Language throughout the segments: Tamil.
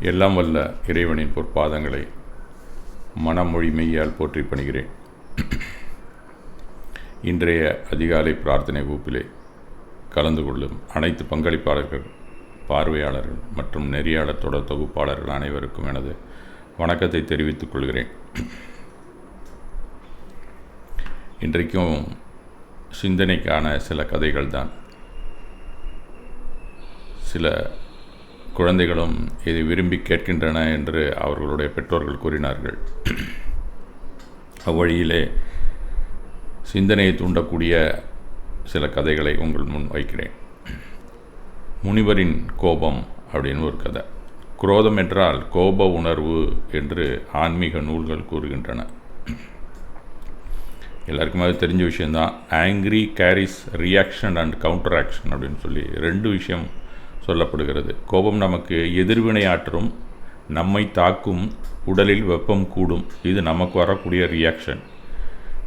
எல்லாம் வல்ல இறைவனின் பொற்பாதங்களை மனமொழி மெய்யால் போற்றி பணிகிறேன். இன்றைய அதிகாலை பிரார்த்தனை வகுப்பிலே கலந்து கொள்ளும் அனைத்து பங்களிப்பாளர்கள் பார்வையாளர்கள் மற்றும் நெறியாளர் தொடர் தொகுப்பாளர்கள் அனைவருக்கும் எனது வணக்கத்தை தெரிவித்துக் கொள்கிறேன். இன்றைக்கும் சிந்தனைக்கான சில கதைகள் தான் சில குழந்தைகளும் இதை விரும்பி கேட்கின்றன என்று அவர்களுடைய பெற்றோர்கள் கூறினார்கள். அவ்வழியிலே சிந்தனையை தூண்டக்கூடிய சில கதைகளை உங்கள் முன் வைக்கிறேன். முனிவரின் கோபம் அப்படின்னு ஒரு கதை. குரோதம் என்றால் கோப உணர்வு என்று ஆன்மீக நூல்கள் கூறுகின்றன. எல்லாருக்குமே அது தெரிஞ்ச விஷயந்தான் ஆங்க்ரி கேரிஸ் ரியாக்ஷன் அண்ட் கவுண்டர் ஆக்ஷன் அப்படின்னு சொல்லி ரெண்டு விஷயம் சொல்லப்படுகிறது. கோபம் நமக்கு எதிர்வினை ஆற்றும் நம்மை தாக்கும் உடலில் வெப்பம் கூடும். இது நமக்கு வரக்கூடிய ரியாக்ஷன்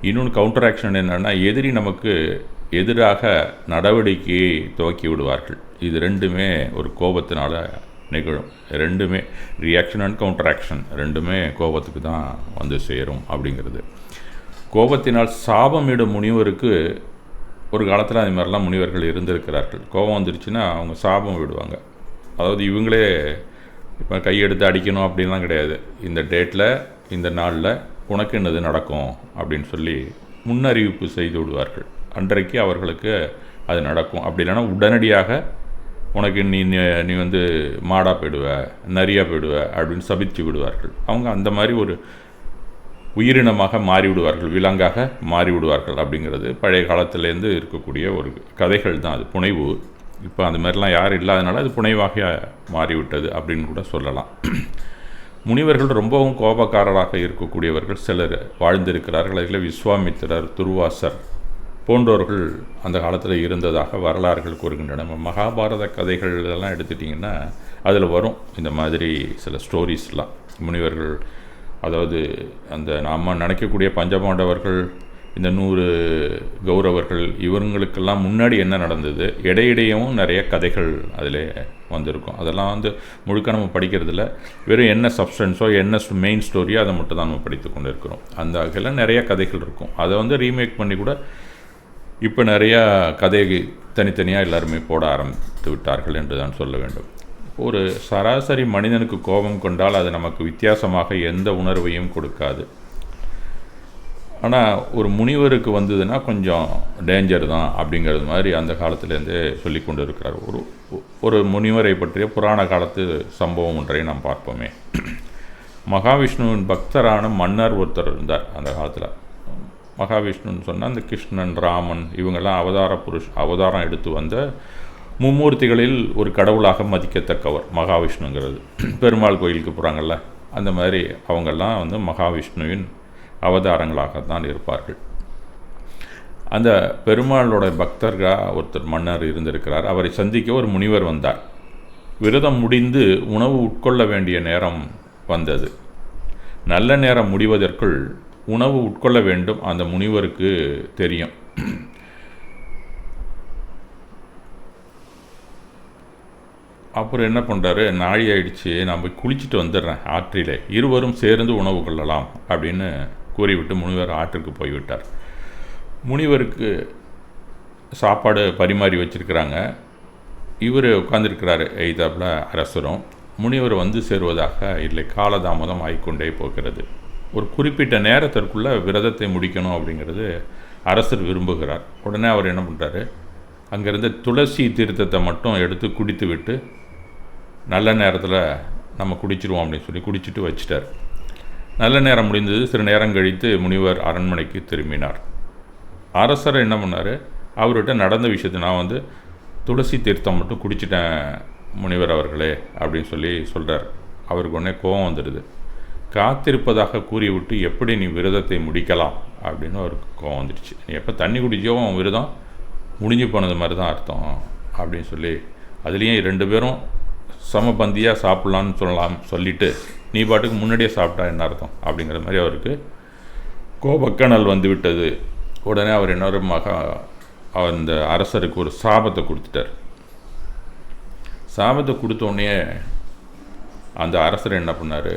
இன்னொன்று கவுண்டர் ஆக்ஷன் என்னென்னா எதிரி நமக்கு எதிராக நடவடிக்கையை துவக்கி விடுவார்கள். இது ரெண்டுமே ஒரு கோபத்தினால் நிகழும். ரெண்டுமே ரியாக்ஷன் அண்ட் கவுண்டர் ஆக்ஷன் ரெண்டுமே கோபத்துக்கு தான் வந்து சேரும் அப்படிங்கிறது. கோபத்தினால் சாபமிடும் முனிவருக்கு ஒரு காலத்தில் அது மாதிரிலாம் முனிவர்கள் இருந்திருக்கிறார்கள். கோபம் வந்துருச்சுன்னா அவங்க சாபம் விடுவாங்க. அதாவது இவங்களே இப்போ கையெடுத்து அடிக்கணும் அப்படின்லாம் கிடையாது. இந்த டேட்டில் இந்த நாளில் உனக்கு என்னது நடக்கும் அப்படின்னு சொல்லி முன்னறிவிப்பு செய்து விடுவார்கள். அன்றைக்கு அவர்களுக்கு அது நடக்கும். அப்படி இல்லைன்னா உடனடியாக உனக்கு நீ நீ வந்து மாடாக போயிடுவ நரியாக போயிடுவ அப்படின்னு சபித்து விடுவார்கள். அவங்க அந்த மாதிரி ஒரு உயிரினமாக மாறிவிடுவார்கள் விலங்காக மாறிவிடுவார்கள் அப்படிங்கிறது பழைய காலத்திலேருந்து இருக்கக்கூடிய ஒரு கதைகள் தான். அது புனைவு. இப்போ அந்த மாதிரிலாம் யாரும் இல்லாதனால அது புனைவாக மாறிவிட்டது அப்படின்னு கூட சொல்லலாம். முனிவர்கள் ரொம்பவும் கோபக்காரராக இருக்கக்கூடியவர்கள் சிலர் வாழ்ந்திருக்கிறார்கள். அதில் விஸ்வாமித்திரர் துருவாசர் போன்றவர்கள் அந்த காலத்தில் இருந்ததாக வரலாறுகள் கூறுகின்றன. நம்ம மகாபாரத கதைகள் இதெல்லாம் எடுத்துட்டிங்கன்னா அதில் வரும் இந்த மாதிரி சில ஸ்டோரிஸ்லாம் முனிவர்கள் அதாவது அந்த நாம் நினைக்கக்கூடிய பஞ்சபாண்டவர்கள் இந்த நூறு கௌரவர்கள் இவங்களுக்கெல்லாம் முன்னாடி என்ன நடந்தது? இடையிடையும் நிறைய கதைகள் அதில் வந்திருக்கும். அதெல்லாம் வந்து முழுக்க நம்ம படிக்கிறதில்ல. வெறும் என்ன சப்ஸ்டன்ஸோ என்ன மெயின் ஸ்டோரியோ அதை மட்டும் தான் நம்ம படித்து கொண்டு இருக்கிறோம் அந்த வகையில் நிறைய கதைகள் இருக்கும். அதை வந்து ரீமேக் பண்ணி கூட இப்போ நிறையா கதை தனித்தனியாக எல்லாருமே போட ஆரம்பித்து விட்டார்கள் என்று தான் சொல்ல வேண்டும். ஒரு சராசரி மனிதனுக்கு கோபம் கொண்டால் அது நமக்கு வித்தியாசமாக எந்த உணர்வையும் கொடுக்காது. ஆனால் ஒரு முனிவருக்கு வந்ததுன்னா கொஞ்சம் டேஞ்சர் தான் அப்படிங்கிறது மாதிரி அந்த காலத்துலேருந்தே சொல்லி கொண்டு இருக்கிறார் ஒரு ஒரு முனிவரை பற்றிய புராண காலத்து சம்பவம் ஒன்றை நாம் பார்ப்போமே. மகாவிஷ்ணுவின் பக்தரான மன்னர் ஒருத்தர் இருந்தார் அந்த காலத்தில். மகாவிஷ்ணுன்னு சொன்னால் அந்த கிருஷ்ணன் ராமன் இவங்கெல்லாம் அவதார புருஷ் அவதாரம் எடுத்து வந்த மும்மூர்த்திகளில் ஒரு கடவுளாக மதிக்கத்தக்கவர் மகாவிஷ்ணுங்கிறது. பெருமாள் கோயிலுக்கு போகிறாங்கல்ல அந்த மாதிரி அவங்கெல்லாம் வந்து மகாவிஷ்ணுவின் அவதாரங்களாகத்தான் இருப்பார்கள். அந்த பெருமாளோட பக்தர்களாக ஒருத்தர் மன்னர் இருந்திருக்கிறார். அவரை சந்திக்க ஒரு முனிவர் வந்தார். விரதம் முடிந்து உணவு உட்கொள்ள வேண்டிய நேரம் வந்தது. நல்ல நேரம் முடிவதற்குள் உணவு உட்கொள்ள வேண்டும் அந்த முனிவருக்கு தெரியும். அப்புறம் என்ன பண்ணுறாரு நாழி ஆயிடுச்சு நான் போய் குளிச்சுட்டு வந்துடுறேன் ஆற்றிலே. இருவரும் சேர்ந்து உணவு கொள்ளலாம் அப்படின்னு கூறிவிட்டு முனிவர் ஆற்றுக்கு போய்விட்டார். முனிவருக்கு சாப்பாடு பரிமாறி வச்சுருக்கிறாங்க. இவர் உட்காந்துருக்கிறாரு எய்தாப்பில் அரசரும். முனிவர் வந்து சேருவதாக இல்லை காலதாமதம் ஆகிக்கொண்டே போகிறது. ஒரு குறிப்பிட்ட நேரத்திற்குள்ளே விரதத்தை முடிக்கணும் அப்படிங்கிறது அரசர் விரும்புகிறார். உடனே அவர் என்ன பண்ணுறாரு அங்கேருந்து துளசி தீர்த்தத்தை மட்டும் எடுத்து குடித்துவிட்டு நல்ல நேரத்தில் நம்ம குடிச்சிருவோம் அப்படின்னு சொல்லி குடிச்சிட்டு வச்சிட்டார். நல்ல நேரம் முடிந்தது. சில நேரம் கழித்து முனிவர் அரண்மனைக்கு திரும்பினார். அரசர் என்ன பண்ணார்? அவர்கிட்ட நடந்த விஷயத்தை நான் வந்து துளசி தீர்த்தம் மட்டும் குடிச்சிட்டேன் முனிவர் அவர்களே அப்படின்னு சொல்லி சொல்கிறார் அவருக்கு உடனே கோபம் வந்துடுது. காத்திருப்பதாக கூறிவிட்டு எப்படி நீ விரதத்தை முடிக்கலாம் அப்படின்னு அவருக்கு கோவம் வந்துடுச்சு. நீ எப்போ தண்ணி குடிச்சோ விரதம் முடிஞ்சு போனது மாதிரி தான் அர்த்தம் அப்படின்னு சொல்லி அதுலேயும் ரெண்டு பேரும் சமபந்தியாக சாப்பிட்லான்னு சொல்லலாம் சொல்லிவிட்டு நீ பாட்டுக்கு முன்னாடியே சாப்பிட்டா என்ன அர்த்தம்? அப்படிங்கிற மாதிரி அவருக்கு கோபக்கணல் வந்து விட்டது. உடனே அவர் இன்னொரு மகா அந்த அரசருக்கு ஒரு சாபத்தை கொடுத்துட்டார். சாபத்தை கொடுத்த உடனே அந்த அரசர் என்ன பண்ணார்?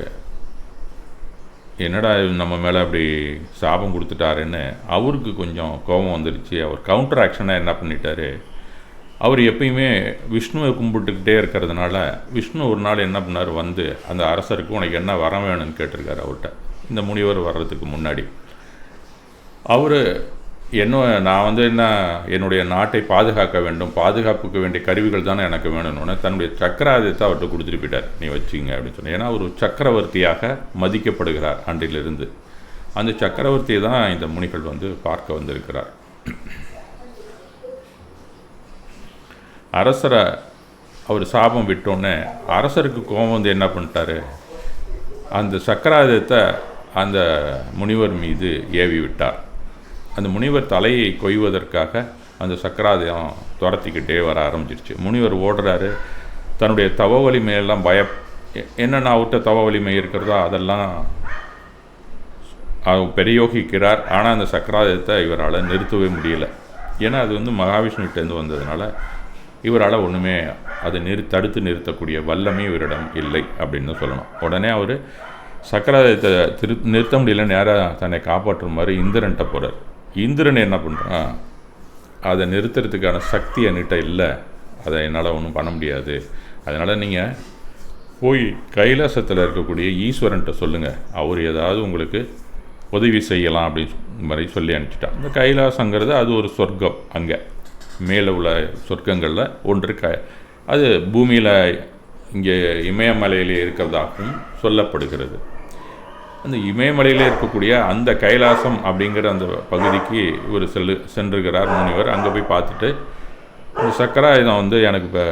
என்னடா இது நம்ம மேலே அப்படி சாபம் கொடுத்துட்டாருன்னு அவருக்கு கொஞ்சம் கோபம் வந்துருச்சு. அவர் கவுண்டர் ஆக்ஷனாக என்ன பண்ணிட்டாரு? அவர் எப்பயுமே விஷ்ணுவை கும்பிட்டுக்கிட்டே இருக்கிறதுனால விஷ்ணு ஒரு நாள் என்ன பண்ணார்? வந்து அந்த அரசருக்கு உனக்கு என்ன வர வேணும்னு கேட்டிருக்காரு அவர்கிட்ட. இந்த முனிவர் வர்றதுக்கு முன்னாடி. அவர் என்ன நான் வந்து என்ன என்னுடைய நாட்டை பாதுகாக்க வேண்டும். பாதுகாப்புக்கு வேண்டிய கருவிகள் தானே எனக்கு வேணும்னு தன்னுடைய சக்கராயுதத்தை அவர்கிட்ட கொடுத்துட்டு போயிட்டார். நீ வச்சிங்க அப்படின்னு சொன்னேன். ஏன்னா ஒரு சக்கரவர்த்தியாக மதிக்கப்படுகிறார் அன்றிலிருந்து. அந்த சக்கரவர்த்தியை தான் இந்த முனிகள் வந்து பார்க்க வந்திருக்கிறார். அரசரை அவர் சாபம் விட்டோன்னே அரசருக்கு கோபம் வந்து என்ன பண்ணிட்டாரு? அந்த சக்கராதத்தை அந்த முனிவர் மீது ஏவி விட்டார். அந்த முனிவர் தலையை கொய்வதற்காக அந்த சக்கராதயம் துரத்திக்கிட்டே வர ஆரம்பிச்சிருச்சு. முனிவர் ஓடுறாரு. தன்னுடைய தவ வலிமையெல்லாம் பய என்னென்ன அவர்கிட்ட தவ வலிமை இருக்கிறதோ? அதெல்லாம் அவர் பிரயோகிக்கிறார். ஆனால் அந்த சக்கராதயத்தை இவரால் நிறுத்தவே முடியல. ஏன்னா அது வந்து மகாவிஷ்ணுகிட்டேருந்து வந்ததுனால இவரால் ஒன்றுமே அதை நிறு தடுத்து நிறுத்தக்கூடிய வல்லமை இவரிடம் இல்லை அப்படின்னு சொல்லணும். உடனே அவர் சக்கராயுதத்தை திரு நிறுத்த முடியல நேராக தன்னை காப்பாற்றுமாறு இந்திரன்கிட்ட இந்திரன்ட்ட போகிறார் இந்திரன் என்ன பண்ணுறான் அதை நிறுத்துறதுக்கான சக்தி என்கிட்ட இல்லை. அதை என்னால் ஒன்றும் பண்ண முடியாது. அதனால் நீங்கள் போய் கைலாசத்தில் இருக்கக்கூடிய ஈஸ்வரன்ட்ட சொல்லுங்கள் அவர் ஏதாவது உங்களுக்கு உதவி செய்யலாம் அப்படின்னு மாதிரி சொல்லி அனுப்பிச்சிட்டான். இந்த கைலாசங்கிறது அது ஒரு சொர்க்கம் அங்கே. மேலே உள்ள சொர்க்கங்களில் ஒன்று க அது பூமியில் இங்கே இமயமலையிலே இருக்கிறதாகவும் சொல்லப்படுகிறது. அந்த இமயமலையில் இருக்கக்கூடிய அந்த கைலாசம் அப்படிங்கிற அந்த பகுதிக்கு இவர் செல்லு சென்றுகிறார் முனிவர். அங்கே போய் பார்த்துட்டு இந்த சக்கராயுதம் வந்து எனக்கு இப்போ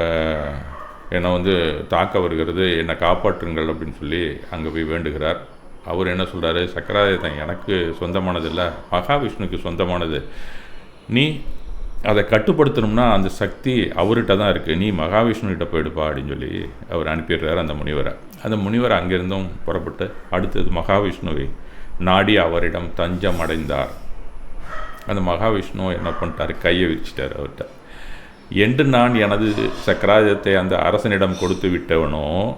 என்னை வந்து தாக்க வருகிறது என்னை காப்பாற்றுங்கள் அப்படின்னு சொல்லி அங்கே போய் வேண்டுகிறார். அவர் என்ன சொல்கிறாரு சக்கராயுதம் எனக்கு சொந்தமானது இல்லை மகாவிஷ்ணுக்கு சொந்தமானது. நீ அதை கட்டுப்படுத்தணும்னா அந்த சக்தி அவர்கிட்ட தான் இருக்குது நீ மகாவிஷ்ணுகிட்ட போயிடுப்பா அப்படின்னு சொல்லி அவர் அனுப்பிடுறாரு அந்த முனிவரை. அந்த முனிவர் அங்கிருந்தும் புறப்பட்டு அடுத்தது மகாவிஷ்ணுவை நாடி அவரிடம் தஞ்சம் அடைந்தார். அந்த மகாவிஷ்ணு என்ன பண்ணிட்டார்? கையை விரிச்சிட்டார் அவர்கிட்ட. என்று நான் எனது சக்கராஜத்தை அந்த அரசனிடம் கொடுத்து விட்டவனோ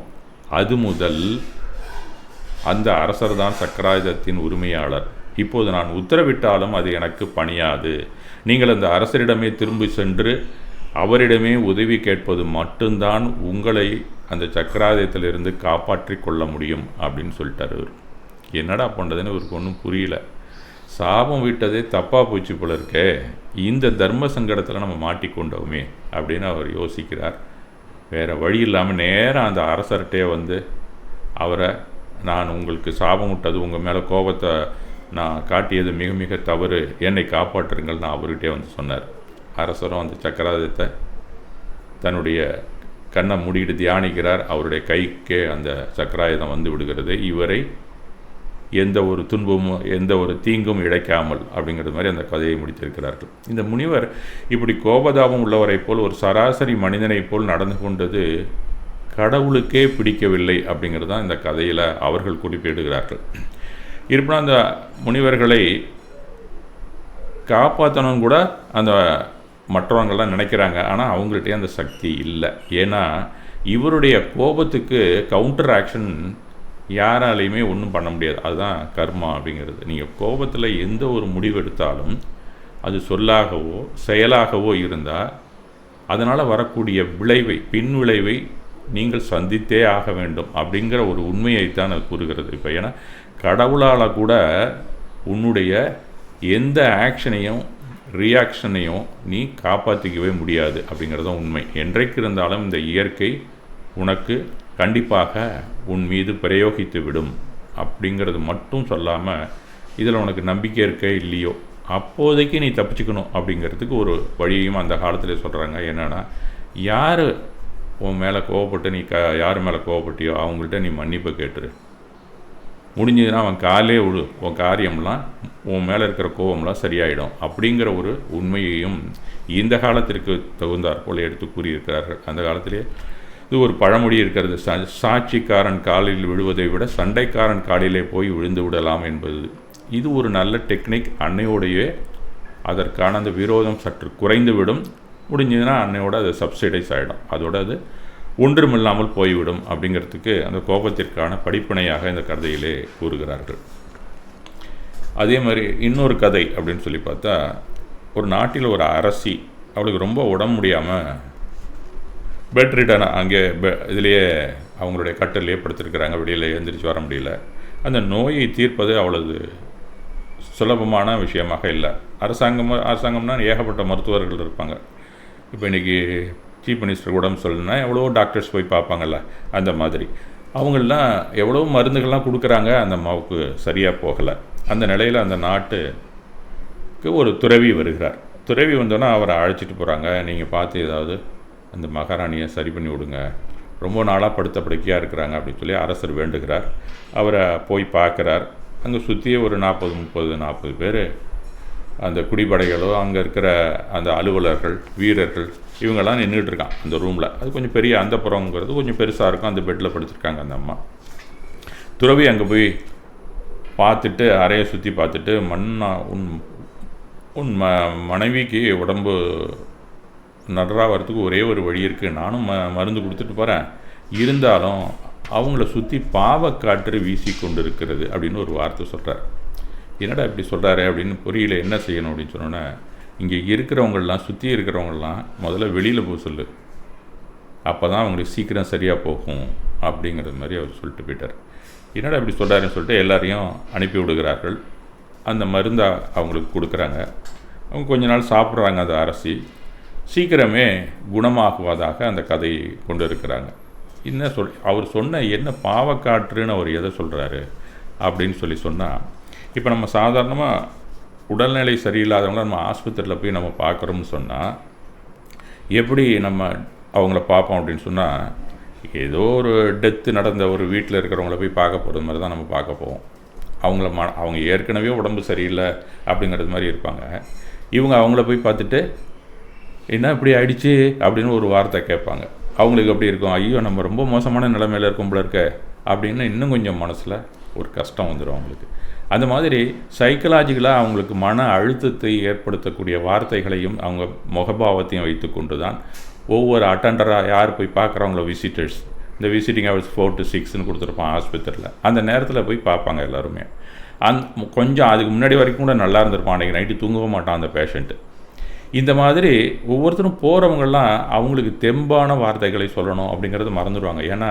அது முதல் அந்த அரசர் தான் சக்கராயுதத்தின் உரிமையாளர். இப்போது நான் உத்தரவிட்டாலும் அது எனக்கு பணியாது. நீங்கள் அந்த அரசரிடமே திரும்பி சென்று அவரிடமே உதவி கேட்பது மட்டும்தான் உங்களை அந்த சக்கராதயத்திலிருந்து காப்பாற்றி கொள்ள முடியும் அப்படின்னு சொல்லிட்டார் அவர் என்னடா பண்ணுறதுன்னு இவருக்கு ஒன்றும் புரியல. சாபம் விட்டதே தப்பாக போச்சு போல இருக்கே. இந்த தர்ம சங்கடத்தில் நம்ம மாட்டிக்கொண்டோமே அப்படின்னு அவர் யோசிக்கிறார். வேறு வழி இல்லாமல் நேராக அந்த அரசர்கிட்டே வந்து அவரை நான் உங்களுக்கு சாபம் விட்டது உங்கள் மேலே கோபத்தை நான் காட்டியது மிக மிக தவறு. என்னை காப்பாற்றுங்கள் நான் அவர்கிட்டே வந்து சொன்னார். அரசரும் அந்த சக்கராதத்தை தன்னுடைய கண்ணை மூடிட்டு தியானிக்கிறார். அவருடைய கைக்கே அந்த சக்கராயுதம் வந்து விடுகிறது. இவரை எந்த ஒரு துன்பமும் எந்த ஒரு தீங்கும் இழைக்காமல் அப்படிங்கிறது மாதிரி அந்த கதையை முடித்திருக்கிறார்கள். இந்த முனிவர் இப்படி கோபதாபம் உள்ளவரைப் போல் ஒரு சராசரி மனிதனைப் போல் நடந்து கொண்டது கடவுளுக்கே பிடிக்கவில்லை அப்படிங்கிறது தான் இந்த கதையில் அவர்கள் குறிப்பிடுகிறார்கள். இருப்பினும் அந்த முனிவர்களை காப்பாற்றணும்னு கூட அந்த மற்றவங்கள்லாம் நினைக்கிறாங்க. ஆனால் அவங்கள்ட்டே அந்த சக்தி இல்லை. ஏன்னா இவருடைய கோபத்துக்கு கவுண்டர் ஆக்ஷன் யாராலையுமே ஒன்றும் பண்ண முடியாது. அதுதான் கர்மா அப்படிங்கிறது. நீங்கள் கோபத்தில் எந்த ஒரு முடிவு எடுத்தாலும் அது சொல்லாகவோ செயலாகவோ இருந்தால் அதனால் வரக்கூடிய விளைவை பின் விளைவை நீங்கள் சந்தித்தே ஆக வேண்டும் அப்படிங்கிற ஒரு உண்மையைத்தான் அது கூறுகிறது. இப்போ ஏன்னா கடவுளால் கூட உன்னுடைய எந்த ஆக்ஷனையும் ரியாக்ஷனையும் நீ காப்பாற்றிக்கவே முடியாது அப்படிங்கிறது உண்மை. என்றைக்கு இருந்தாலும் இந்த இயற்கை உனக்கு கண்டிப்பாக உன் மீது பிரயோகித்து விடும் அப்படிங்கிறது மட்டும் சொல்லாமல் இதில் உனக்கு நம்பிக்கை இருக்க இல்லையோ அப்போதைக்கு நீ தப்பிச்சுக்கணும் அப்படிங்கிறதுக்கு ஒரு வழியும் அந்த காலத்தில் சொல்கிறாங்க என்னென்னா யார் உன் மேலே கோவப்பட்டு நீ க யார் மேலே கோவப்பட்டியோ அவங்கள்ட்ட நீ மன்னிப்பு கேட்டுரு. முடிஞ்சதுன்னா அவன் காலே உழு உன் காரியம்லாம் உன் மேலே இருக்கிற கோபம்லாம் சரியாயிடும். அப்படிங்கிற ஒரு உண்மையையும் இந்த காலத்திற்கு தகுந்தாற் போல எடுத்து கூறியிருக்கிறார்கள். அந்த காலத்திலே இது ஒரு பழமொழி இருக்கிறது. சா சாட்சிக்காரன் காலில் விழுவதை விட சண்டைக்காரன் காலிலே போய் விழுந்து விடலாம் என்பது. இது ஒரு நல்ல டெக்னிக். அன்னையோடையே அதற்கான அந்த விரோதம் சற்று குறைந்துவிடும். முடிஞ்சதுன்னா அன்னையோட அது சப்சிடைஸ் ஆகிடும் அதோட அது ஒன்றுமில்லாமல் போய்விடும் அப்படிங்கிறதுக்கு அந்த கோபத்திற்கான படிப்பினையாக இந்த கதையிலே கூறுகிறார்கள். அதே மாதிரி இன்னொரு கதை அப்படின்னு சொல்லி பார்த்தா ஒரு நாட்டில் ஒரு அரசி அவளுக்கு ரொம்ப உடம்பு முடியாமல் பெட் ரிட்டன் அங்கே பெ இதுலேயே அவங்களுடைய கட்டிலே படுத்திருக்கிறாங்க. வெளியில் எழுந்திரிச்சு வர முடியல. அந்த நோயை தீர்ப்பது அவளது சுலபமான விஷயமாக இல்லை. அரசாங்கம் அரசாங்கம்னா ஏகப்பட்ட மருத்துவர்கள் இருப்பாங்க. இப்போ இன்றைக்கி சீஃப் மினிஸ்டர் உடம்பு சொல்லணும்னா எவ்வளோ டாக்டர்ஸ் போய் பார்ப்பாங்கல்ல அந்த மாதிரி. அவங்களாம் எவ்வளோ மருந்துகள்லாம் கொடுக்குறாங்க அந்த அம்மாவுக்கு சரியாக போகலை. அந்த நிலையில் அந்த நாட்டுக்கு ஒரு துறவி வருகிறார். துறவி வந்தோன்னா அவரை அழைச்சிட்டு போகிறாங்க நீங்கள் பார்த்து ஏதாவது அந்த மகாராணியை சரி பண்ணி விடுங்க. ரொம்ப நாளாக படுத்த படுக்கையாக இருக்கிறாங்க அப்படின்னு சொல்லி அரசர் வேண்டுகிறார். அவரை போய் பார்க்குறார். அங்கே சுற்றியே ஒரு நாற்பது முப்பது நாற்பது பேர் அந்த குடிபடைகளோ அங்கே இருக்கிற அந்த அலுவலர்கள் வீரர்கள் இவங்கெல்லாம் நின்றுட்டு இருக்கான் அந்த ரூமில் அது கொஞ்சம் பெரிய அந்த புறங்கிறது கொஞ்சம் பெருசாக இருக்கும். அந்த பெட்டில் படுத்திருக்காங்க அந்த அம்மா. துறவி அங்கே போய் பார்த்துட்டு அறையை சுற்றி பார்த்துட்டு மண்ணா உன் உன் ம மனைவிக்கு உடம்பு நடராக வரத்துக்கு ஒரே ஒரு வழி இருக்குது நானும் ம மருந்து கொடுத்துட்டு போகிறேன் இருந்தாலும் அவங்கள சுற்றி பாவக்காற்று வீசி கொண்டு இருக்கிறது அப்படின்னு ஒரு வார்த்தை சொல்கிறார் என்னடா இப்படி சொல்கிறாரு அப்படின்னு புரியல என்ன செய்யணும்? அப்படின்னு சொன்னோன்னே இங்கே இருக்கிறவங்களாம் சுற்றி இருக்கிறவங்களாம் முதல்ல வெளியில் போக சொல்லு. அப்போ தான் அவங்களுக்கு சீக்கிரம் சரியாக போகும் அப்படிங்கிறது மாதிரி அவர் சொல்லிட்டு போயிட்டார். என்னடா இப்படி சொல்கிறாருன்னு சொல்லிட்டு எல்லாரையும் அனுப்பி விடுகிறார்கள். அந்த மருந்தை அவங்களுக்கு கொடுக்குறாங்க. அவங்க கொஞ்ச நாள் சாப்பிட்றாங்க அந்த அரசி. சீக்கிரமே குணமாகுவதாக அந்த கதையை கொண்டு இருக்கிறாங்க. என்ன சொல் அவர் சொன்ன என்ன பாவக்காற்றுன்னு அவர் எதை சொல்கிறாரு அப்படின்னு சொல்லி சொன்னால் இப்போ நம்ம சாதாரணமாக உடல்நிலை சரியில்லாதவங்கள நம்ம ஆஸ்பத்திரியில் போய் நம்ம பார்க்குறோம்னு சொன்னால் எப்படி நம்ம அவங்கள பார்ப்போம் அப்படின்னு சொன்னால் ஏதோ ஒரு டெத்து நடந்த ஒரு வீட்டில் இருக்கிறவங்கள போய் பார்க்க போகிறது மாதிரி தான் நம்ம பார்க்க போவோம். அவங்கள ம அவங்க ஏற்கனவே உடம்பு சரியில்லை அப்படிங்கிறது மாதிரி இருப்பாங்க. இவங்க அவங்கள போய் பார்த்துட்டு என்ன இப்படி ஆயிடுச்சு? அப்படின்னு ஒரு வார்த்தை கேட்பாங்க. அவங்களுக்கு எப்படி இருக்கும்? ஐயோ நம்ம ரொம்ப மோசமான நிலைமையில் இருக்கும் போல இருக்க அப்படின்னு இன்னும் கொஞ்சம் மனசில் ஒரு கஷ்டம் வந்துடும் அவங்களுக்கு. அந்த மாதிரி சைக்கலாஜிக்கலாக அவங்களுக்கு மன அழுத்தத்தை ஏற்படுத்தக்கூடிய வார்த்தைகளையும் அவங்க முகபாவத்தையும் வைத்து கொண்டு தான் ஒவ்வொரு அட்டண்டராக யார் போய் பார்க்குறவங்கள விசிட்டர்ஸ் இந்த விசிட்டிங் ஹவர்ஸ் ஃபோர் டு சிக்ஸ்னு கொடுத்துருப்பான் ஆஸ்பத்திரியில். அந்த நேரத்தில் போய் பார்ப்பாங்க எல்லாருமே. அந் கொஞ்சம் அதுக்கு முன்னாடி வரைக்கும் கூட நல்லா இருந்திருப்பான். அன்றைக்கி நைட்டு தூங்கவும் மாட்டான் அந்த பேஷண்ட்டு இந்த மாதிரி ஒவ்வொருத்தரும் போகிறவங்கெல்லாம் அவங்களுக்கு தெம்பான வார்த்தைகளை சொல்லணும் அப்படிங்கிறத மறந்துடுவாங்க. ஏன்னா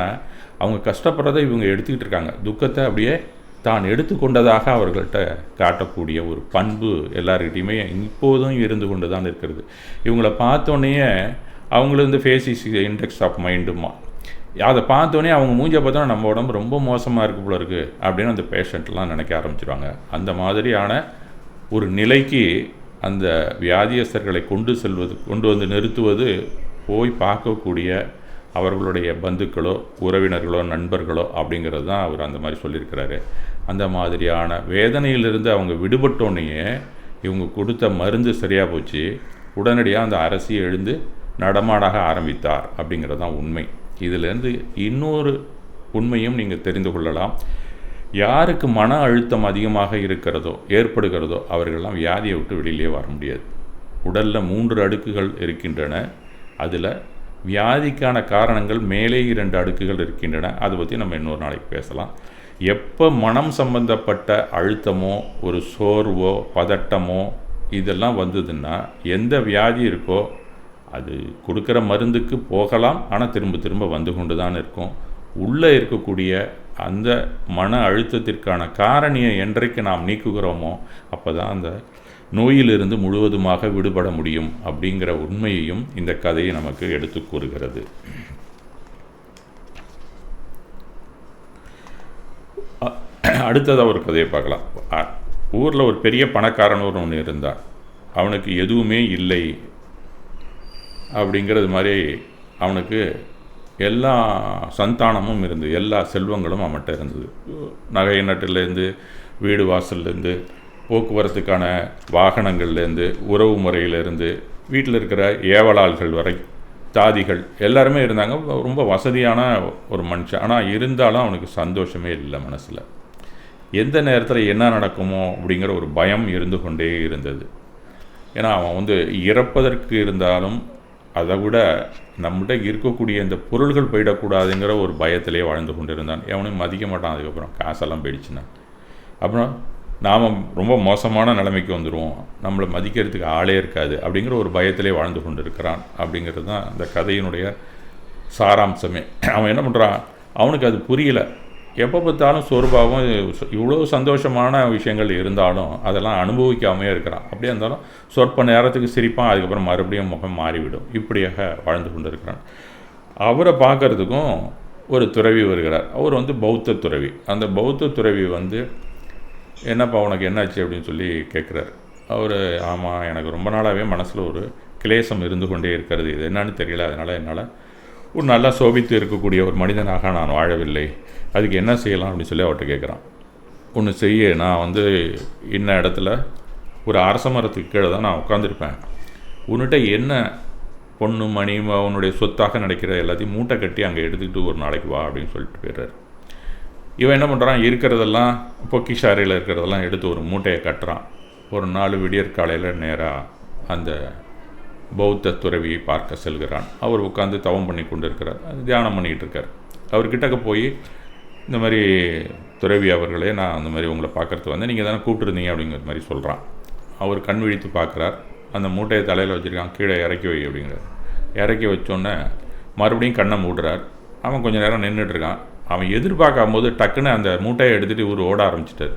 அவங்க கஷ்டப்படுறதை இவங்க எடுத்துக்கிட்டு இருக்காங்க. துக்கத்தை அப்படியே தான் எடுத்துக்கொண்டதாக அவர்கள்ட்ட காட்டக்கூடிய ஒரு பண்பு எல்லாருக்கிட்டையுமே இப்போதும் இருந்து கொண்டு தான் இருக்கிறது. இவங்கள பார்த்தோன்னே அவங்களும் இந்த இஸ் இண்டெக்ஸ் ஆஃப் மைண்டுமா அதை பார்த்தோன்னே அவங்க மூஞ்சை பார்த்தோன்னா நம்ம உடம்பு ரொம்ப மோசமாக இருக்கு போல இருக்குது அப்படின்னு அந்த பேஷண்ட்லாம் நினைக்க ஆரம்பிச்சிருவாங்க. அந்த மாதிரியான ஒரு நிலைக்கு அந்த வியாதியஸ்தர்களை கொண்டு செல்வது கொண்டு வந்து நிறுத்துவது போய் பார்க்கக்கூடிய அவர்களுடைய பந்துக்களோ உறவினர்களோ நண்பர்களோ அப்படிங்கிறது தான் அவர் அந்த மாதிரி சொல்லியிருக்கிறாரு. அந்த மாதிரியான வேதனையிலிருந்து அவங்க விடுபட்டோன்னே இவங்க கொடுத்த மருந்து சரியாக போச்சு. உடனடியாக அந்த அரசியை எழுந்து நடமாடாக ஆரம்பித்தார் அப்படிங்கிறது தான் உண்மை. இதிலேருந்து இன்னொரு உண்மையும் நீங்கள் தெரிந்து கொள்ளலாம். யாருக்கு மன அழுத்தம் அதிகமாக இருக்கிறதோ ஏற்படுகிறதோ அவர்கள்லாம் வியாதியை விட்டு வெளியிலே வர முடியாது. உடலில் மூன்று அடுக்குகள் இருக்கின்றன. அதில் வியாதிக்கான காரணங்கள் மேலே இரண்டு அடுக்குகள் இருக்கின்றன. அதை பற்றி நம்ம இன்னொரு நாளைக்கு பேசலாம். எப்போ மனம் சம்பந்தப்பட்ட அழுத்தமோ ஒரு சோர்வோ பதட்டமோ இதெல்லாம் வந்ததுன்னா எந்த வியாதி இருக்கோ அது கொடுக்குற மருந்துக்கு போகலாம். ஆனால் திரும்ப திரும்ப வந்து கொண்டு தான் இருக்கும். உள்ளே இருக்கக்கூடிய அந்த மன அழுத்தத்திற்கான காரணியை என்றைக்கு நாம் நீக்குகிறோமோ அப்போ தான் அந்த நோயிலிருந்து முழுவதுமாக விடுபட முடியும் அப்படிங்கிற உண்மையையும் இந்த கதையை நமக்கு எடுத்து கூறுகிறது. அடுத்ததாக ஒரு கதையை பார்க்கலாம். ஊரில் ஒரு பெரிய பணக்காரன் ஒரு ஒன்று இருந்தான் அவனுக்கு எதுவுமே இல்லை அப்படிங்கிறது மாதிரி அவனுக்கு எல்லா சந்தானமும் இருந்தது. எல்லா செல்வங்களும் அவன்கிட்ட இருந்தது. நகை நட்டுலேருந்து வீடு வாசல்லேருந்து போக்குவரத்துக்கான வாகனங்கள்லேருந்து உறவு முறையிலேருந்து வீட்டில் இருக்கிற ஏவலாள்கள் வரை தாதிகள் எல்லாருமே இருந்தாங்க. ரொம்ப வசதியான ஒரு மனுஷன். ஆனால் இருந்தாலும் அவனுக்கு சந்தோஷமே இல்லை மனசில். எந்த நேரத்தில் என்ன நடக்குமோ அப்படிங்கிற ஒரு பயம் இருந்து கொண்டே இருந்தது. ஏன்னா அவன் வந்து இறப்பதற்கு இருந்தாலும் அதை விட நம்மகிட்ட இருக்கக்கூடிய இந்த பொருள்கள் போயிடக்கூடாதுங்கிற ஒரு பயத்திலே வாழ்ந்து கொண்டிருந்தான். எவனையும் மதிக்க மாட்டான். அதுக்கப்புறம் காசெல்லாம் போயிடுச்சுன்னா. அப்புறம் நாம் ரொம்ப மோசமான நிலைமைக்கு வந்துடுவோம் நம்மளை மதிக்கிறதுக்கு ஆளே இருக்காது. அப்படிங்கிற ஒரு பயத்திலே வாழ்ந்து கொண்டு இருக்கிறான் அப்படிங்கிறது தான் அந்த கதையினுடைய சாராம்சமே. அவன் என்ன பண்ணுறான் அவனுக்கு அது புரியல. எப்போ பார்த்தாலும் சோர்பாகவும் இவ்வளோ சந்தோஷமான விஷயங்கள் இருந்தாலும் அதெல்லாம் அனுபவிக்காமையே இருக்கிறான். அப்படியே இருந்தாலும் சொற்ப நேரத்துக்கு சிரிப்பான் அதுக்கப்புறம் மறுபடியும் முகம் மாறிவிடும். இப்படியாக வாழ்ந்து கொண்டு இருக்கிறான் அவரை பார்க்குறதுக்கும் ஒரு துறவி வருகிறார். அவர் வந்து பௌத்த துறவி. அந்த பௌத்த துறவி வந்து என்னப்பா உனக்கு என்னாச்சு அப்படின்னு சொல்லி கேட்குறாரு அவர் ஆமாம் எனக்கு ரொம்ப நாளாகவே மனசில் ஒரு கிளேசம் இருந்து கொண்டே இருக்கிறது. இது என்னன்னு தெரியல. அதனால் என்னால் ஒரு நல்லா சோபித்து இருக்கக்கூடிய ஒரு மனிதனாக நான் வாழவில்லை. அதுக்கு என்ன செய்யலாம்? அப்படின்னு சொல்லி அவர்கிட்ட கேட்குறான் ஒன்று செய்ய. நான் வந்து இன்ன இடத்துல ஒரு அரச மரத்துக்கு கீழே தான் நான் உட்காந்துருப்பேன் உன்னிட்ட என்ன பொண்ணு மணி உன்னுடைய சொத்தாக நினைக்கிற எல்லாத்தையும் மூட்டை கட்டி அங்கே எடுத்துக்கிட்டு ஒரு நாளைக்கு வா அப்படின்னு சொல்லிட்டு போயிடுறாரு. இவன் என்ன பண்ணுறான் இருக்கிறதெல்லாம் பொக்கிஷ அறையில் இருக்கிறதெல்லாம் எடுத்து ஒரு மூட்டையை கட்டுறான். ஒரு நாள் விடியற் காலையில் நேராக அந்த பௌத்த துறவியை பார்க்க செல்கிறான். அவர் உட்காந்து தவம் பண்ணி கொண்டு இருக்கிறார் தியானம் பண்ணிக்கிட்டு இருக்கார். அவர்கிட்டக்க போய் இந்த மாதிரி துறவி அவர்களே நான் அந்த மாதிரி உங்களை பார்க்கறது வந்து நீங்கள் தானே கூப்பிட்டுருந்தீங்க அப்படிங்கிற மாதிரி சொல்கிறான் அவர் கண் விழித்து பார்க்குறார். அந்த மூட்டையை தலையில் வச்சுருக்கான். கீழே இறக்கி வை அப்படிங்கிறார். இறக்கி வச்சோன்னே மறுபடியும் கண்ணை மூடுறார். அவன் கொஞ்சம் நேரம் நின்றுட்டுருக்கான் அவன் எதிர்பார்க்காம போது டக்குன்னு அந்த மூட்டையை எடுத்துகிட்டு இவர் ஓட ஆரம்பிச்சிட்டார்.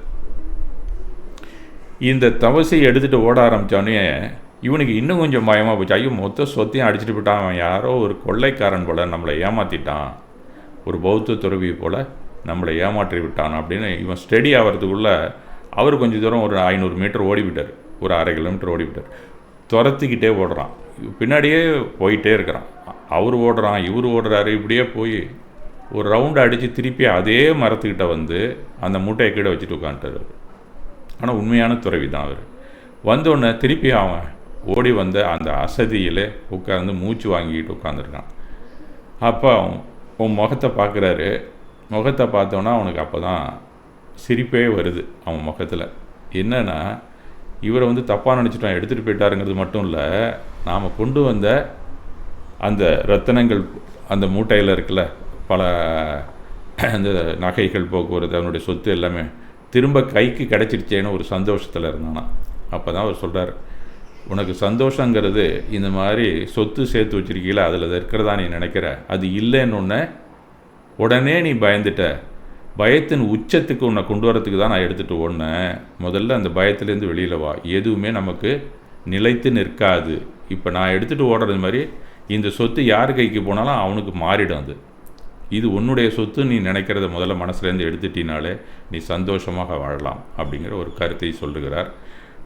இந்த தவசையை எடுத்துகிட்டு ஓட ஆரம்பித்தோடனே இவனுக்கு இன்னும் கொஞ்சம் பயமாக போச்சு. ஐயோ மொத்த சொத்தையும் அடிச்சுட்டு போயிட்டான். அவன் யாரோ ஒரு கொள்ளைக்காரன் போல் நம்மளை ஏமாற்றிட்டான் ஒரு பௌத்த துறவி போல் நம்மளை ஏமாற்றி விட்டான் அப்படின்னு இவன் ஸ்டெடி ஆகிறதுக்குள்ளே அவர் கொஞ்சம் தூரம் ஒரு ஐநூறு மீட்டர் ஓடிவிட்டார் ஒரு அரை கிலோமீட்டர் ஓடிவிட்டார் துரத்திக்கிட்டே ஓடுறான். பின்னாடியே போயிட்டே இருக்கிறான். அவர் ஓடுறான் இவர் ஓடுறாரு இப்படியே போய் ஒரு ரவுண்டு அடித்து திருப்பி அதே மரத்துக்கிட்ட வந்து அந்த மூட்டையை கீழே வச்சுட்டு உட்காந்துட்டார் ஆனால் உண்மையான துறவி தான் அவர். வந்தோடனே திருப்பி அவன் ஓடி வந்த அந்த அசதியில் உட்காந்து மூச்சு வாங்கிக்கிட்டு உட்காந்துருக்கான் அப்போ உன் முகத்தை பார்க்குறாரு. முகத்தை பார்த்தோன்னா அவனுக்கு அப்போ தான் சிரிப்பே வருது அவன் முகத்தில். என்னென்னா இவரை வந்து தப்பாக நினச்சிட்டோம் எடுத்துகிட்டு போயிட்டாருங்கிறது மட்டும் இல்லை நாம் கொண்டு வந்த அந்த ரத்தனங்கள் அந்த மூட்டையில் இருக்குல்ல பல அந்த நகைகள் போக்குவரத்து அவனுடைய சொத்து எல்லாமே திரும்ப கைக்கு கிடச்சிருச்சேன்னு ஒரு சந்தோஷத்தில் இருந்தானா. அப்போ தான் அவர் சொல்கிறார் உனக்கு சந்தோஷங்கிறது இந்த மாதிரி சொத்து சேர்த்து வச்சுருக்கீங்களா அதில் இருக்கிறதா நீ நினைக்கிற? அது இல்லைன்னு உடனே நீ பயந்துட்ட. பயத்தின் உச்சத்துக்கு உன்னை கொண்டு வரத்துக்கு தான் நான் எடுத்துகிட்டு ஓடினேன். முதல்ல அந்த பயத்துலேருந்து வெளியில் வா. எதுவுமே நமக்கு நிலைத்து நிற்காது. இப்போ நான் எடுத்துகிட்டு ஓடுறது மாதிரி இந்த சொத்து யார் கைக்கு போனாலும் அவனுக்கு மாறிடும் அது. இது உன்னுடைய சொத்து நீ நினைக்கிறத முதல்ல மனசுலேருந்து எடுத்துட்டினாலே நீ சந்தோஷமாக வாழலாம் அப்படிங்கிற ஒரு கருத்தை சொல்லுகிறார்.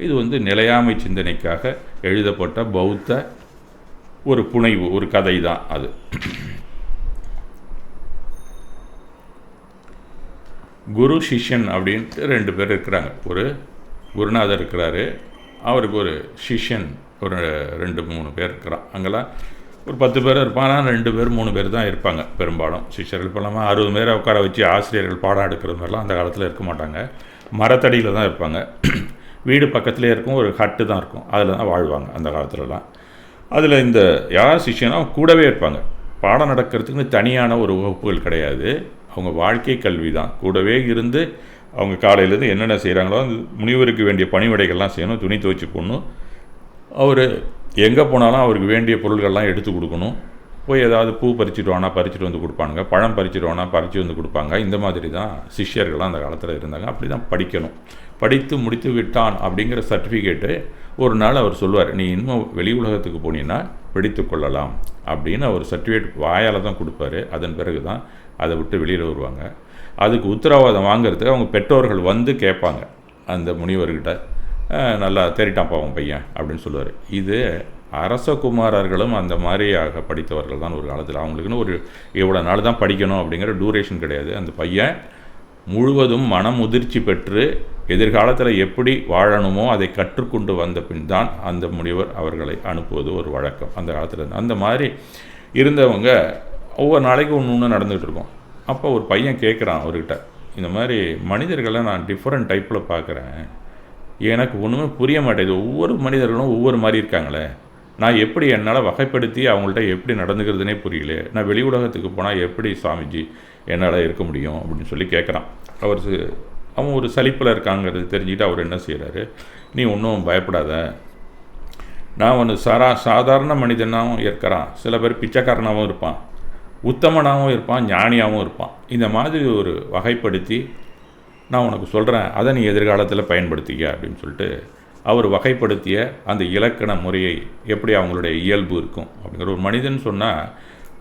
இது வந்து நிலையாமை சிந்தனைக்காக எழுதப்பட்ட பௌத்த ஒரு புனைவு ஒரு கதை தான் அது. குரு சிஷ்யன் அப்படின்ட்டு ரெண்டு பேர் இருக்கிறாங்க. ஒரு குருநாதர் இருக்கிறாரு அவருக்கு ஒரு சிஷ்யன் ஒரு ரெண்டு மூணு பேர் இருக்கிறான். அங்கெல்லாம் ஒரு பத்து பேர் இருப்பாங்கன்னா ரெண்டு பேர் மூணு பேர் தான் இருப்பாங்க பெரும்பாலும். சிஷ்யர்கள் இப்போ இல்லாமல் அறுபது பேரை உட்கார வச்சு ஆசிரியர்கள் பாடம் எடுக்கிற மாதிரிலாம் அந்த காலத்தில் இருக்க மாட்டாங்க. மரத்தடியில் தான் இருப்பாங்க. வீடு பக்கத்துலேயே இருக்கும் ஒரு ஹட்டு தான் இருக்கும். அதில் தான் வாழ்வாங்க அந்த காலத்துலலாம். அதில் இந்த யார் சிஷ்யனோ கூடவே இருப்பாங்க. பாடம் நடக்கிறதுக்குன்னு தனியான ஒரு வகுப்புகள் கிடையாது. அவங்க வாழ்க்கை கல்வி தான். கூடவே இருந்து அவங்க காலையிலேருந்து என்னென்ன செய்கிறாங்களோ அந்த முனிவருக்கு வேண்டிய பணிவிடைகள்லாம் செய்யணும் துணி துவைச்சி போடணும். அவர் எங்கே போனாலும் அவருக்கு வேண்டிய பொருள்கள்லாம் எடுத்து கொடுக்கணும். போய் ஏதாவது பூ பறிச்சுட்டு வானா பறிச்சுட்டு வந்து கொடுப்பானுங்க. பழம் பறிச்சுட்டு வானா பறித்து வந்து கொடுப்பாங்க. இந்த மாதிரி தான் சிஷ்யர்கள்லாம் அந்த காலத்தில் இருந்தாங்க. அப்படி தான் படிக்கணும். படித்து முடித்து விட்டான் அப்படிங்கிற சர்டிஃபிகேட்டு ஒரு நாள் அவர் சொல்லுவார் நீ இன்னும் வெளி உலகத்துக்கு போனீங்கன்னா பிடித்து கொள்ளலாம். அப்படின்னு அவர் சர்டிஃபிகேட் வாயால் தான் கொடுப்பாரு. அதன் பிறகு தான் அதை விட்டு வெளியில் வருவாங்க. அதுக்கு உத்தரவாதம் வாங்கிறதுக்கு அவங்க பெற்றோர்கள் வந்து கேட்பாங்க. அந்த முனிவர்கிட்ட நல்லா தேறிட்டான்ப்பா பாவம் பையன் அப்படின்னு சொல்லுவார். இது அரசகுமாரர்களும் அந்த மாதிரியாக படித்தவர்கள் தான் ஒரு காலத்தில். அவங்களுக்குன்னு ஒரு இவ்வளோ நாள் தான் படிக்கணும் அப்படிங்கிற டூரேஷன் கிடையாது. அந்த பையன் முழுவதும் மனம் முதிர்ச்சி பெற்று எதிர்காலத்தில் எப்படி வாழணுமோ அதை கற்றுக்கொண்டு வந்த பின் தான் அந்த முனிவர் அவர்களை அனுப்புவது ஒரு வழக்கம். அந்த காலத்தில். அந்த மாதிரி இருந்தவங்க ஒவ்வொரு நாளைக்கும் ஒன்று ஒன்று நடந்துகிட்டு இருக்கோம். அப்போ ஒரு பையன் கேட்குறான் அவர்கிட்ட இந்த மாதிரி மனிதர்களை நான் டிஃப்ரெண்ட் டைப்பில் பார்க்குறேன் எனக்கு ஒன்றுமே புரிய மாட்டேங்குது. ஒவ்வொரு மனிதர்களும் ஒவ்வொரு மாதிரி இருக்காங்களே. நான் எப்படி என்னால் வகைப்படுத்தி அவங்கள்ட்ட எப்படி நடந்துக்கிறதுனே புரியல. நான் வெளி உலகத்துக்கு போனால் எப்படி சாமிஜி என்னால் இருக்க முடியும் அப்படின்னு சொல்லி கேட்குறான் அவர் சு- அவன் ஒரு சலிப்பில் இருக்காங்கிறது தெரிஞ்சுக்கிட்டு அவர் என்ன செய்கிறாரு நீ ஒன்றும் பயப்படாத. நான் ஒன்று சாரா சாதாரண மனிதனாகவும் இருக்கிறான். சில பேர் பிச்சைக்காரனாகவும் இருப்பான். உத்தமனாகவும் இருப்பான் ஞானியாகவும் இருப்பான். இந்த மாதிரி ஒரு வகைப்படுத்தி நான் உனக்கு சொல்கிறேன் அதை நீ எதிர்காலத்தில் பயன்படுத்திக்க அப்படின்னு சொல்லிட்டு அவர் வகைப்படுத்திய அந்த இலக்கண முறையை எப்படி அவங்களுடைய இயல்பு இருக்கும் அப்படிங்கிற ஒரு மனிதன் சொன்னால்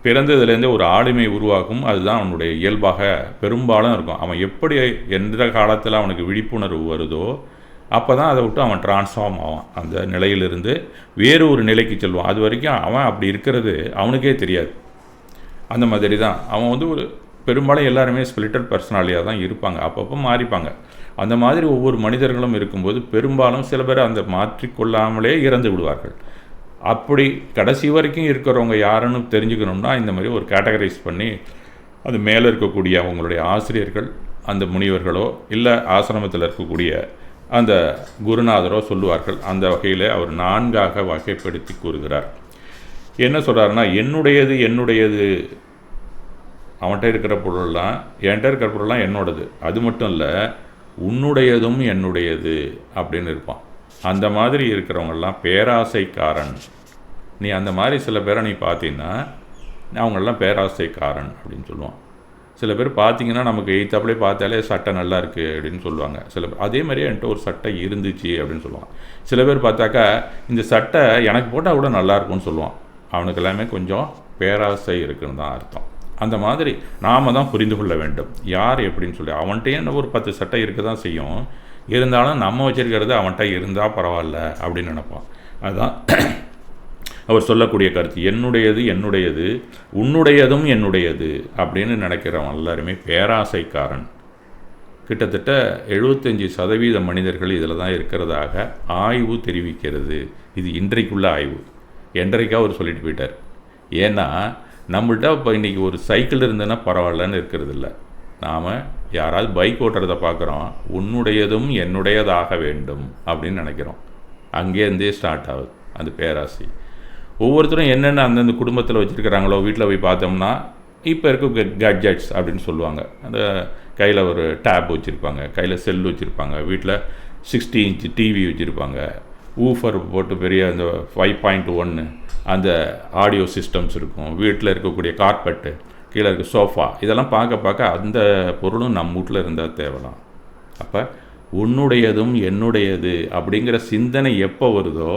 பிறந்ததுலேருந்தே ஒரு ஆளுமை உருவாக்கும் அதுதான் அவனுடைய இயல்பாக பெரும்பாலும் இருக்கும். அவன் எப்படி எந்த காலத்தில் அவனுக்கு விழிப்புணர்வு வருதோ அப்போ தான் அதை விட்டு அவன் டிரான்ஸ்ஃபார்ம் ஆவான். அந்த நிலையிலிருந்து வேறு ஒரு நிலைக்கு செல்வான். அது வரைக்கும் அவன் அப்படி இருக்கிறது அவனுக்கே தெரியாது. அந்த மாதிரி தான் அவன் வந்து ஒரு பெரும்பாலும் எல்லாருமே ஸ்பிளிட்டட் பர்சனாலியாக தான் இருப்பாங்க. அப்பப்போ மாறிப்பாங்க. அந்த மாதிரி ஒவ்வொரு மனிதர்களும் இருக்கும்போது பெரும்பாலும் சில பேர் அந்த மாற்றிக்கொள்ளாமலே இறந்து விடுவார்கள். அப்படி கடைசி வரைக்கும் இருக்கிறவங்க யாருன்னு தெரிஞ்சுக்கணும்னா இந்த மாதிரி ஒரு கேட்டகரைஸ் பண்ணி அது மேலே இருக்கக்கூடிய அவங்களுடைய ஆசிரியர்கள் அந்த முனிவர்களோ இல்லை ஆசிரமத்தில் இருக்கக்கூடிய அந்த குருநாதரோ சொல்லுவார்கள். அந்த வகையில் அவர் நான்காக வகைப்படுத்தி கூறுகிறார். என்ன சொல்கிறாருன்னா என்னுடையது என்னுடையது அவன்கிட்ட இருக்கிற பொருள்லாம் என்கிட்ட இருக்கிற பொருள்லாம் என்னோடது. அது மட்டும் இல்லை உன்னுடையதும் என்னுடையது அப்படின்னு இருப்பான். அந்த மாதிரி இருக்கிறவங்கெல்லாம் பேராசைக்காரன். நீ அந்த மாதிரி சில பேரை நீ பார்த்தீங்கன்னா அவங்களெல்லாம் பேராசைக்காரன் அப்படின்னு சொல்லுவான். சில பேர் பார்த்தீங்கன்னா நமக்கு எய்த்தாப்புலேயே பார்த்தாலே சட்டை நல்லா இருக்குது அப்படின்னு சொல்லுவாங்க. சில பேர் அதே மாதிரியே என்கிட்ட ஒரு சட்டை இருந்துச்சு அப்படின்னு சொல்லுவான். சில பேர் பார்த்தாக்கா இந்த சட்டை எனக்கு போட்டால் கூட நல்லா இருக்கும்னு சொல்லுவான். அவனுக்கு எல்லாமே கொஞ்சம் பேராசை இருக்குன்னு தான் அர்த்தம். அந்த மாதிரி நாம் தான் புரிந்து கொள்ள வேண்டும். யார் எப்படின்னு சொல்லி அவன்கிட்டயே ஒரு பத்து சட்டை இருக்க தான் செய்யும். இருந்தாலும் நம்ம வச்சிருக்கிறது அவன்கிட்ட இருந்தால் பரவாயில்ல அப்படின்னு நினைப்பான். அதுதான் அவர் சொல்லக்கூடிய கருத்து. என்னுடையது என்னுடையது உன்னுடையதும் என்னுடையது அப்படின்னு நினைக்கிறவன் எல்லாருமே பேராசைக்காரன். கிட்டத்தட்ட எழுபத்தஞ்சி சதவீத மனிதர்கள் இதில் தான் இருக்கிறதாக ஆய்வு தெரிவிக்கிறது. இது இன்றைக்குள்ள ஆய்வு. என்றைக்காக அவர் சொல்லிட்டு போயிட்டார். ஏன்னா நம்மள்ட்ட இப்போ இன்றைக்கி ஒரு சைக்கிள் இருந்ததுன்னா பரவாயில்லன்னு இருக்கிறது இல்லை நாம் யாராவது பைக் ஓட்டுறதை பார்க்குறோம். உன்னுடையதும் என்னுடையதாக வேண்டும் அப்படின்னு நினைக்கிறோம். அங்கேருந்தே ஸ்டார்ட் ஆகுது அந்த பேராசை. ஒவ்வொருத்தரும் என்னென்ன அந்தந்த குடும்பத்தில் வச்சுருக்கிறாங்களோ வீட்டில் போய் பார்த்தோம்னா இப்போ இருக்க கேட்ஜெட்ஸ் அப்படின்னு சொல்லுவாங்க. அந்த கையில் ஒரு டேப் வச்சுருப்பாங்க கையில் செல் வச்சுருப்பாங்க வீட்டில் சிக்ஸ்டி இன்ச் டிவி வச்சுருப்பாங்க. ஊஃபர் போட்டு பெரிய அந்த ஃபைவ் பாயிண்ட் ஒன்று அந்த ஆடியோ சிஸ்டம்ஸ் இருக்கும். வீட்டில் இருக்கக்கூடிய கார்பெட்டு கீழே இருக்க சோஃபா இதெல்லாம் பார்க்க பார்க்க அந்த பொருளும் நம்ம வீட்டில் இருந்தால் தேவலாம். அப்போ உன்னுடையதும் என்னுடையது அப்படிங்கிற சிந்தனை எப்போ வருதோ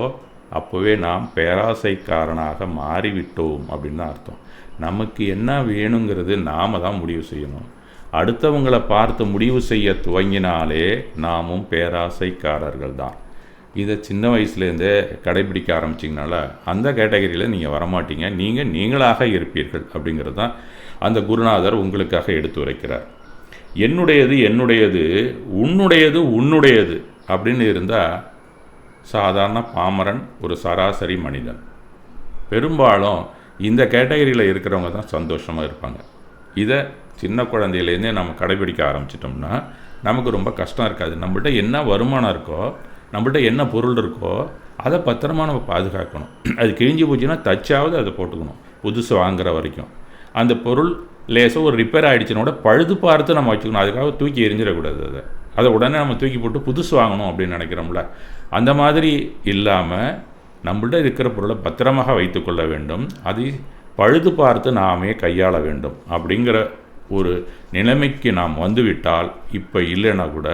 அப்போவே நாம் பேராசைக்காரனாக மாறிவிட்டோம் அப்படின்னு தான் அர்த்தம். நமக்கு என்ன வேணுங்கிறது நாம் தான் முடிவு செய்யணும். அடுத்தவங்களை பார்த்து முடிவு செய்ய துவங்கினாலே நாமும் பேராசைக்காரர்கள் தான். இதை சின்ன வயசுலேருந்தே கடைபிடிக்க ஆரம்பிச்சிங்கனால அந்த கேட்டகரியில் நீங்கள் வரமாட்டீங்க. நீங்கள் நீங்களாக இருப்பீர்கள் அப்படிங்கிறது தான் அந்த குருநாதர் உங்களுக்காக எடுத்து உரைக்கிறார். என்னுடையது என்னுடையது உன்னுடையது உன்னுடையது அப்படின்னு இருந்தால் சாதாரண பாமரன் ஒரு சராசரி மனிதன். பெரும்பாலும் இந்த கேட்டகரியில் இருக்கிறவங்க தான் சந்தோஷமாக இருப்பாங்க. இதை சின்ன குழந்தையிலேருந்தே நம்ம கடைபிடிக்க ஆரம்பிச்சிட்டோம்னா நமக்கு ரொம்ப கஷ்டம் இருக்காது. நம்மள்கிட்ட என்ன வருமானம் இருக்கோ நம்மள்ட்ட என்ன பொருள் இருக்கோ அதை பத்திரமா நம்ம பாதுகாக்கணும். அது கிழிஞ்சு போச்சுன்னா தச்சாவது அதை போட்டுக்கணும். புதுசு வாங்குற வரைக்கும். அந்த பொருள் லேசாக ஒரு ரிப்பேர் ஆகிடுச்சுன்னா கூட பழுது பார்த்து நம்ம வச்சுக்கணும். அதுக்காக தூக்கி எரிஞ்சிடக்கூடாது அதை. அதை உடனே நம்ம தூக்கி போட்டு புதுசு வாங்கணும் அப்படின்னு நினைக்கிறோம்ல. அந்த மாதிரி இல்லாமல் நம்மள்ட்ட இருக்கிற பொருளை பத்திரமாக வைத்துக்கொள்ள வேண்டும். அதை பழுது பார்த்து நாமே கையாள வேண்டும். அப்படிங்கிற ஒரு நிலைமைக்கு நாம் வந்துவிட்டால் இப்போ இல்லைன்னா கூட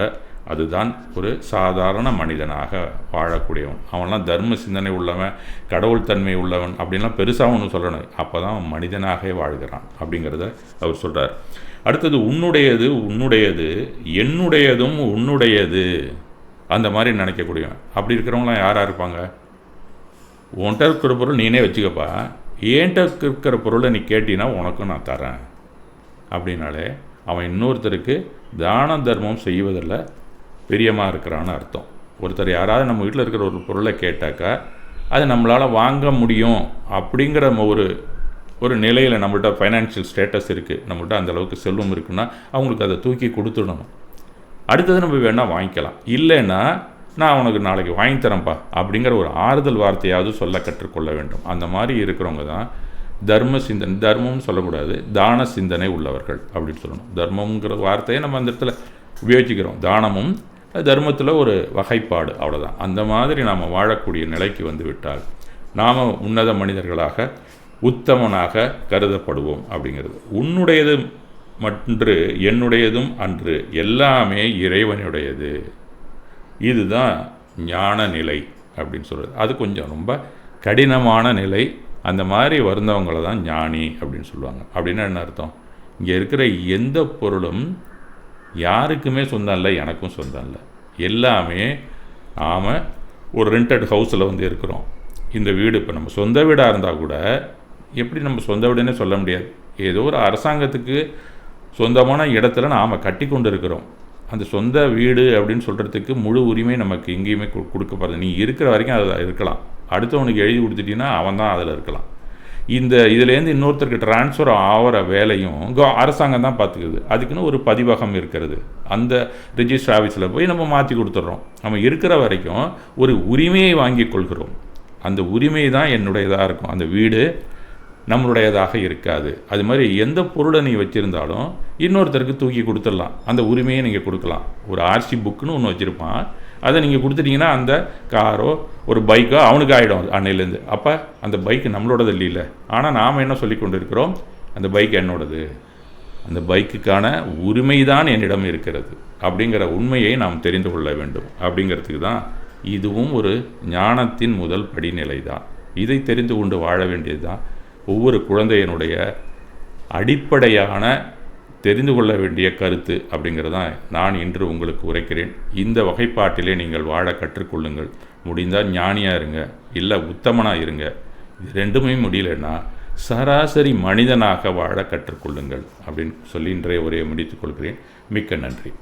அதுதான் ஒரு சாதாரண மனிதனாக வாழக்கூடியவன். அவன்லாம் தர்ம சிந்தனை உள்ளவன் கடவுள் தன்மை உள்ளவன் அப்படின்லாம் பெருசாக ஒன்று சொல்லணும் அப்போ தான் அவன் மனிதனாகவே வாழ்கிறான் அப்படிங்கிறத அவர் சொல்கிறார் அடுத்தது உன்னுடையது உன்னுடையது என்னுடையதும் உன்னுடையது. அந்த மாதிரி நினைக்கக்கூடியவன். அப்படி இருக்கிறவங்களாம் யாராக இருப்பாங்க? உன்கிட்ட இருக்கிற பொருள் நீனே வச்சுக்கப்பா. ஏன்ட்ட இருக்கிற பொருளை நீ கேட்டினா உனக்கும் நான் தரேன். அப்படின்னாலே அவன் இன்னொருத்தருக்கு தான தர்மம் செய்வதில் பிரியமாக இருக்கிறான்னு அர்த்தம். ஒருத்தர் யாராவது நம்ம வீட்டில் இருக்கிற ஒரு பொருளை கேட்டாக்கா அது நம்மளால் வாங்க முடியும் அப்படிங்கிற ஒரு ஒரு நிலையில் நம்மள்ட்ட ஃபைனான்ஷியல் ஸ்டேட்டஸ் இருக்குது நம்மள்ட்ட அந்த அளவுக்கு செல்வம் இருக்குன்னா அவங்களுக்கு அதை தூக்கி கொடுத்துடணும். அடுத்தது நம்ம வேணால் வாங்கிக்கலாம். இல்லைன்னா நான் உனக்கு நாளைக்கு வாங்கி தரேன்ப்பா அப்படிங்கிற ஒரு ஆறுதல் வார்த்தையாவது சொல்ல கற்றுக்கொள்ள வேண்டும். அந்த மாதிரி இருக்கிறவங்க தான் தர்ம சிந்தனை தர்மம்னு சொல்லக்கூடாது தான சிந்தனை உள்ளவர்கள் அப்படின்னு சொல்லணும். தர்மங்கிற வார்த்தையை நம்ம அந்த இடத்துல உபயோகிக்கிறோம். தானமும் தர்மத்தில் ஒரு வகைப்பாடு அவ்வளோதான் அந்த மாதிரி நாம் வாழக்கூடிய நிலைக்கு வந்து விட்டால் நாம் உன்னத மனிதர்களாக உத்தமனாக கருதப்படுவோம் அப்படிங்கிறது. உன்னுடையது மற்று என்னுடையதும் அன்று எல்லாமே இறைவனுடையது. இதுதான் ஞான நிலை அப்படின்னு சொல்கிறது அது கொஞ்சம் ரொம்ப கடினமான நிலை. அந்த மாதிரி வருந்தவங்களை தான் ஞானி அப்படின்னு சொல்லுவாங்க. அப்படின்னா என்ன அர்த்தம்? இங்கே இருக்கிற எந்த பொருளும் யாருக்குமே சொந்தம் இல்லை எனக்கும் சொந்தம் இல்லை. எல்லாமே நாம் ஒரு ரெண்டட் ஹவுஸில் வந்து இருக்கிறோம். இந்த வீடு இப்போ நம்ம சொந்த வீடாக இருந்தால் கூட எப்படி நம்ம சொந்த வீடுன்னே சொல்ல முடியாது. ஏதோ ஒரு அரசாங்கத்துக்கு சொந்தமான இடத்துல நாம் கட்டி கொண்டு இருக்கிறோம் அந்த சொந்த வீடு அப்படின்னு சொல்கிறதுக்கு முழு உரிமை நமக்கு எங்கேயுமே கொடுக்கப்படுது. கொடுக்கப்படுறது நீ இருக்கிற வரைக்கும் அதில் இருக்கலாம். அடுத்தவனுக்கு எழுதி கொடுத்துட்டீங்கன்னா அவன் தான் அதில் இருக்கலாம். இந்த இதுலேருந்து இன்னொருத்தருக்கு டிரான்ஸ்ஃபர் ஆகிற வேலையும் அரசாங்கம் தான் பார்த்துக்குது அதுக்குன்னு ஒரு பதிவகம் இருக்கிறது. அந்த ரிஜிஸ்டர் ஆஃபீஸில் போய் நம்ம மாற்றி கொடுத்துட்றோம் நம்ம இருக்கிற வரைக்கும் ஒரு உரிமையை வாங்கி கொள்கிறோம். அந்த உரிமை தான் என்னுடையதாக இருக்கும். அந்த வீடு நம்மளுடையதாக இருக்காது. அது மாதிரி எந்த பொருளை நீ வச்சுருந்தாலும் இன்னொருத்தருக்கு தூக்கி கொடுத்துடலாம். அந்த உரிமையை நீங்கள் கொடுக்கலாம். ஒரு ஆர்சி புக்குன்னு ஒன்று வச்சுருப்பான். அதை நீங்கள் கொடுத்துட்டீங்கன்னா அந்த காரோ ஒரு பைக்கோ அவனுக்கு ஆகிடும் அன்னையிலேருந்து. அப்போ அந்த பைக்கு நம்மளோடது இல்லை ஆனால் நாம் என்ன சொல்லி கொண்டு இருக்கிறோம் அந்த பைக் என்னோடது. அந்த பைக்குக்கான உரிமை தான் என்னிடம் இருக்கிறது. அப்படிங்கிற உண்மையை நாம் தெரிந்து கொள்ள வேண்டும். அப்படிங்கிறதுக்கு தான் இதுவும் ஒரு ஞானத்தின் முதல் படிநிலை தான் இதை தெரிந்து கொண்டு வாழ வேண்டியது தான் ஒவ்வொரு குழந்தையினுடைய அடிப்படையான தெரிந்து கொள்ள வேண்டிய கருத்து அப்படிங்கிறதான் நான் இன்று உங்களுக்கு உரைக்கிறேன். இந்த வகைப்பாட்டிலே நீங்கள் வாழ கற்றுக்கொள்ளுங்கள். முடிந்தால் ஞானியாக இருங்க இல்லை உத்தமனாக இருங்க. இது ரெண்டுமே முடியலன்னா சராசரி மனிதனாக வாழ கற்றுக்கொள்ளுங்கள் அப்படின்னு சொல்லி இன்றைய உரையை முடித்துக் கொள்கிறேன். மிக்க நன்றி.